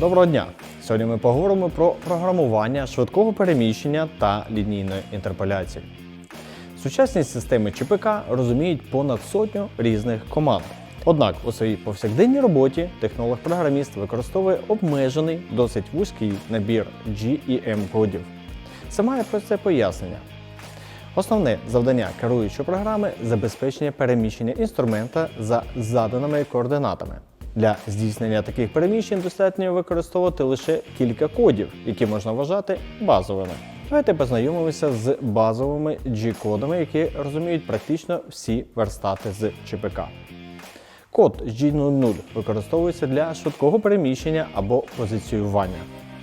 Доброго дня! Сьогодні ми поговоримо про програмування швидкого переміщення та лінійної інтерполяції. Сучасні системи ЧПК розуміють понад сотню різних команд. Однак у своїй повсякденній роботі технолог-програміст використовує обмежений, досить вузький набір GEM кодів. Це має просте пояснення. Основне завдання керуючої програми забезпечення переміщення інструмента за заданими координатами. Для здійснення таких переміщень достатньо використовувати лише кілька кодів, які можна вважати базовими. Давайте познайомимося з базовими G-кодами, які розуміють практично всі верстати з ЧПК. Код G00 використовується для швидкого переміщення або позиціювання.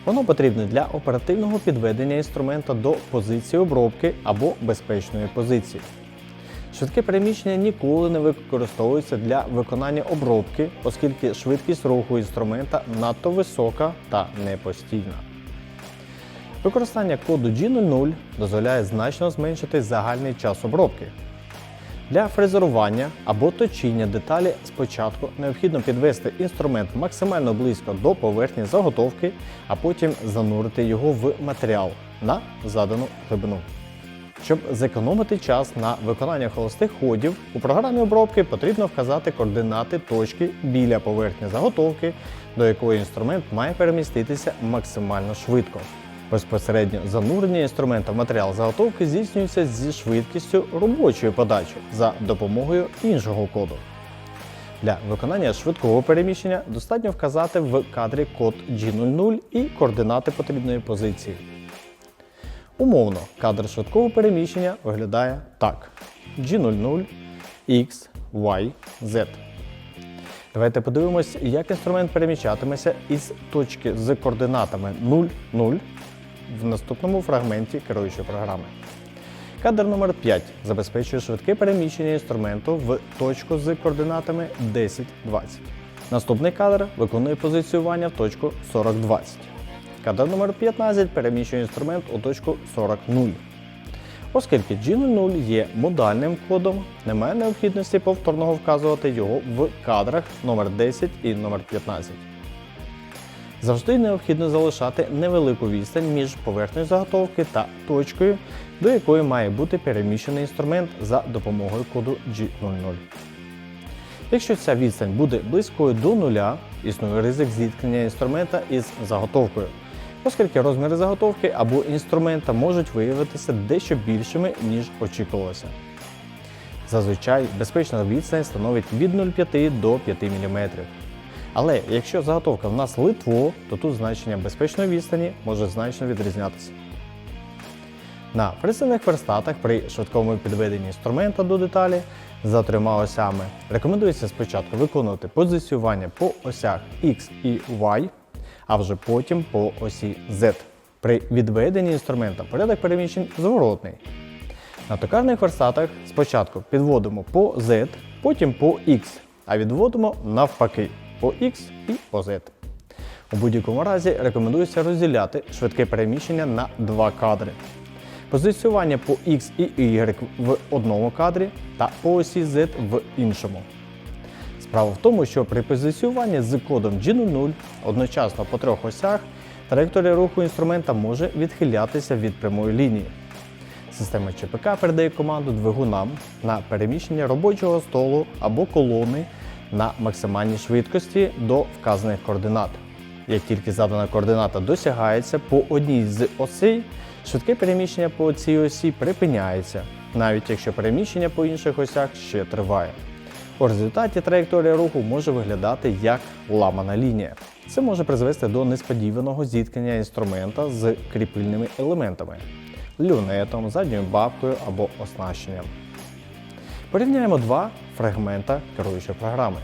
Воно потрібне для оперативного підведення інструмента до позиції обробки або безпечної позиції. Швидке переміщення ніколи не використовується для виконання обробки, оскільки швидкість руху інструмента надто висока та непостійна. Використання коду G00 дозволяє значно зменшити загальний час обробки. Для фрезерування або точіння деталі спочатку необхідно підвести інструмент максимально близько до поверхні заготовки, а потім занурити його в матеріал на задану глибину. Щоб зекономити час на виконання холостих ходів, у програмі обробки потрібно вказати координати точки біля поверхні заготовки, до якої інструмент має переміститися максимально швидко. Безпосередньо занурення інструмента в матеріал заготовки здійснюється зі швидкістю робочої подачі за допомогою іншого коду. Для виконання швидкого переміщення достатньо вказати в кадрі код G00 і координати потрібної позиції. Умовно, кадр швидкого переміщення виглядає так: G00, X, Y, Z. Давайте подивимось, як інструмент переміщатиметься із точки з координатами 0, 0 в наступному фрагменті керуючої програми. Кадр номер 5 забезпечує швидке переміщення інструменту в точку з координатами 10, 20. Наступний кадр виконує позиціювання в точку 40, 20. Кадр номер 15 переміщує інструмент у точку 40, Оскільки G00 є модальним кодом, немає необхідності повторного вказувати його в кадрах номер 10 і номер 15. Завжди необхідно залишати невелику відстань між поверхнею заготовки та точкою, до якої має бути переміщений інструмент за допомогою коду G00. Якщо ця відстань буде близькою до нуля, існує ризик зіткнення інструмента із заготовкою, оскільки розміри заготовки або інструмента можуть виявитися дещо більшими, ніж очікувалося. Зазвичай безпечна відстань становить від 0,5 до 5 мм. Але якщо заготовка в нас литво, то тут значення безпечної відстані може значно відрізнятися. На присильних верстатах при швидкому підведенні інструмента до деталі за трьома осями рекомендується спочатку виконувати позиціювання по осях X і Y, а вже потім по осі Z. При відведенні інструмента порядок переміщень зворотний. На токарних верстатах спочатку підводимо по Z, потім по X, а відводимо навпаки по X і по Z. У будь-якому разі рекомендується розділяти швидке переміщення на два кадри. Позиціювання по X і Y в одному кадрі та по осі Z в іншому. Справа в тому, що при позиціюванні з кодом G00 одночасно по трьох осях траєкторія руху інструмента може відхилятися від прямої лінії. Система ЧПК передає команду двигунам на переміщення робочого столу або колони на максимальній швидкості до вказаних координат. Як тільки задана координата досягається по одній з осей, швидке переміщення по цій осі припиняється, навіть якщо переміщення по інших осях ще триває. У результаті траєкторія руху може виглядати як ламана лінія. Це може призвести до несподіваного зіткнення інструмента з кріпильними елементами люнетом, задньою бабкою або оснащенням. Порівняємо два фрагмента керуючої програми.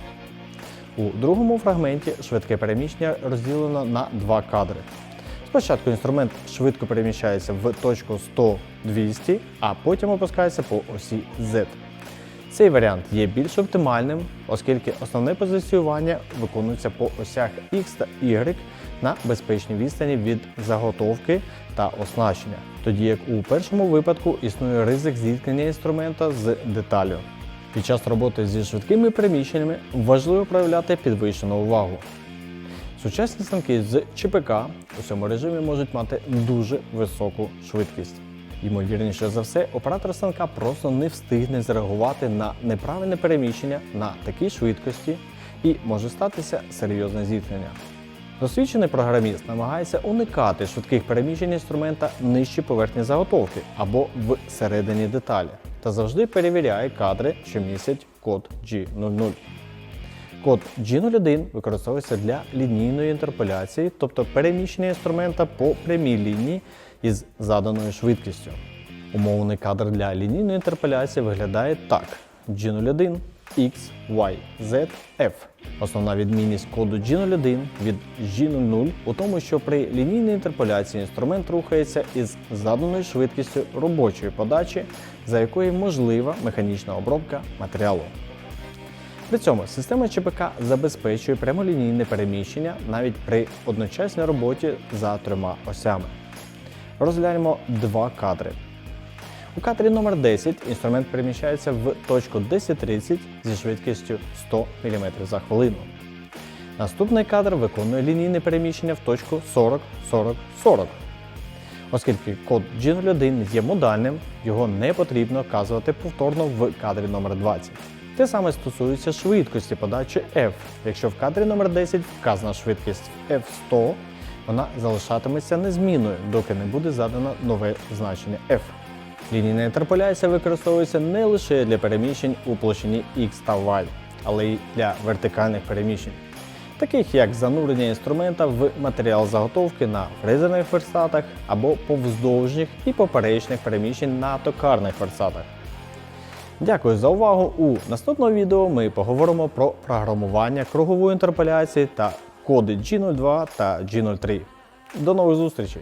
У другому фрагменті швидке переміщення розділено на два кадри. Спочатку інструмент швидко переміщається в точку 100-200, а потім опускається по осі Z. Цей варіант є більш оптимальним, оскільки основне позиціювання виконується по осях X та Y на безпечній відстані від заготовки та оснащення, тоді як у першому випадку існує ризик зіткнення інструмента з деталлю. Під час роботи зі швидкими переміщеннями важливо проявляти підвищену увагу. Сучасні станки з ЧПК у цьому режимі можуть мати дуже високу швидкість. Ймовірніше за все, оператор станка просто не встигне зреагувати на неправильне переміщення на такій швидкості і може статися серйозне зіткнення. Досвідчений програміст намагається уникати швидких переміщень інструмента нижче поверхні заготовки або всередині деталі та завжди перевіряє кадри, що містять код G00. Код G01 використовується для лінійної інтерполяції, тобто переміщення інструмента по прямій лінії із заданою швидкістю. Умовний кадр для лінійної інтерполяції виглядає так: G01 X, Y, Z, F. Основна відмінність коду G01 від G00 у тому, що при лінійній інтерполяції інструмент рухається із заданою швидкістю робочої подачі, за якою можлива механічна обробка матеріалу. При цьому система ЧПК забезпечує прямолінійне переміщення навіть при одночасній роботі за трьома осями. Розглянемо два кадри. У кадрі номер 10 інструмент переміщається в точку 1030 зі швидкістю 100 мм за хвилину. Наступний кадр виконує лінійне переміщення в точку 40-40-40. Оскільки код G01 є модальним, його не потрібно вказувати повторно в кадрі номер 20. Те саме стосується швидкості подачі F. Якщо в кадрі номер 10 вказана швидкість F100, вона залишатиметься незмінною, доки не буде задано нове значення F. Лінійна інтерполяція використовується не лише для переміщень у площині X та Y, але й для вертикальних переміщень, таких як занурення інструмента в матеріал заготовки на фрезерних верстатах або повздовжніх і поперечних переміщень на токарних верстатах. Дякую за увагу! У наступному відео ми поговоримо про програмування кругової інтерполяції та коди G02 та G03. До нових зустрічей!